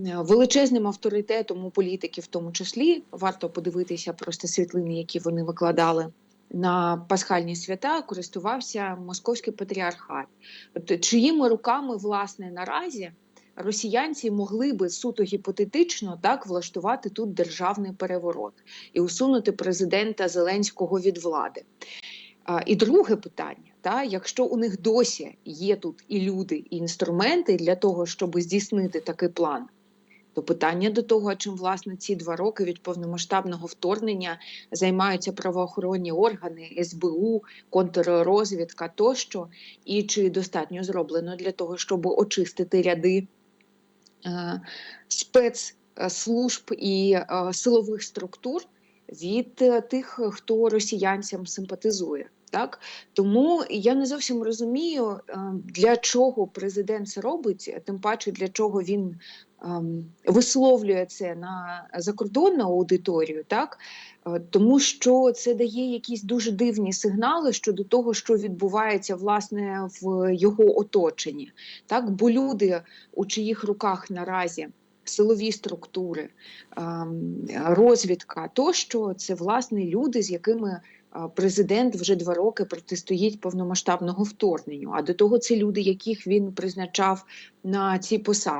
величезним авторитетом у політиків, в тому числі варто подивитися просто світлини, які вони викладали. На пасхальні свята користувався московський патріархат. От чиїми руками, власне, наразі росіянці могли би суто гіпотетично так влаштувати тут державний переворот і усунути президента Зеленського від влади. А, І друге питання: та, якщо у них досі є тут і люди, і інструменти для того, щоб здійснити такий план, то питання до того, чим власне ці два роки від повномасштабного вторгнення займаються правоохоронні органи, СБУ, контррозвідка тощо, і чи достатньо зроблено для того, щоб очистити ряди е, спецслужб і е, силових структур від е, тих, хто росіянцям симпатизує. Так тому я не зовсім розумію, е, для чого президент це робить, тим паче для чого він ем, висловлює це на закордонну аудиторію, так Е, тому що це дає якісь дуже дивні сигнали щодо того, що відбувається власне в його оточенні. Так, бо люди, у чиїх руках наразі силові структури, розвідка, розвідка тощо, це власне люди, з якими е, президент вже два роки протистоїть повномасштабного вторгненню. А до того це люди, яких він призначав на ці посади.